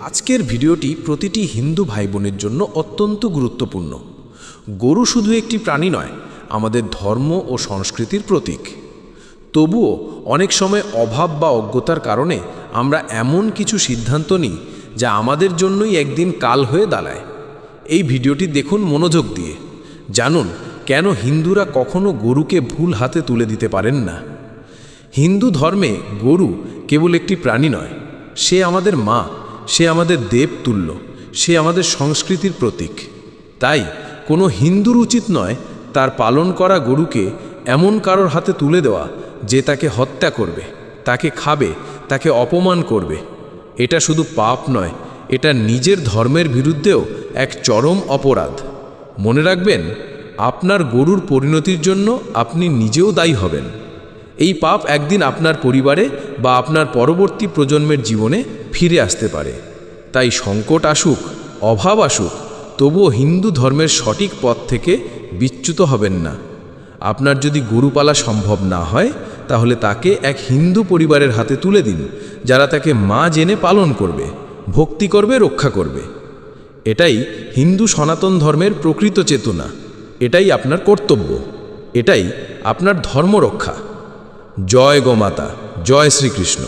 আজকের ভিডিওটি প্রতিটি হিন্দু ভাই বোনের জন্য অত্যন্ত গুরুত্বপূর্ণ। গরু শুধু একটি প্রাণী নয়, আমাদের ধর্ম ও সংস্কৃতির প্রতীক। তবুও অনেক সময় অভাব বা অজ্ঞতার কারণে আমরা এমন কিছু সিদ্ধান্ত নিই যা আমাদের জন্যই একদিন কাল হয়ে দাঁড়ায়। এই ভিডিওটি দেখুন মনোযোগ দিয়ে। জানুন, কেন হিন্দুরা কখনো গরুকে ভুল হাতে তুলে দিতে পারেন না? হিন্দু ধর্মে গরু কেবল একটি প্রাণী নয়, সে আমাদের মা। সে আমাদের দেবতুল্য, সে আমাদের সংস্কৃতির প্রতীক। তাই কোনো হিন্দুর উচিত নয় তার পালন করা গরুকে এমন কারোর হাতে তুলে দেওয়া যে তাকে হত্যা করবে, তাকে খাবে, তাকে অপমান করবে। এটা শুধু পাপ নয়, এটা নিজের ধর্মের বিরুদ্ধেও এক চরম অপরাধ। মনে রাখবেন, আপনার গরুর পরিণতির জন্য আপনি নিজেও দায়ী হবেন। এই পাপ একদিন আপনার পরিবারে বা আপনার পরবর্তী প্রজন্মের জীবনে ফিরে আসতে পারে। তাই সংকট আসুক, অভাব আসুক, তবুও হিন্দু ধর্মের সঠিক পথ থেকে বিচ্যুত হবেন না। আপনার যদি গরু পালা সম্ভব না হয়, তাহলে তাকে এক হিন্দু পরিবারের হাতে তুলে দিন, যারা তাকে মা জেনে পালন করবে, ভক্তি করবে, রক্ষা করবে। এটাই হিন্দু সনাতন ধর্মের প্রকৃত চেতনা। এটাই আপনার কর্তব্য। এটাই আপনার ধর্ম রক্ষা জয় গোমাতা জয় শ্রীকৃষ্ণ।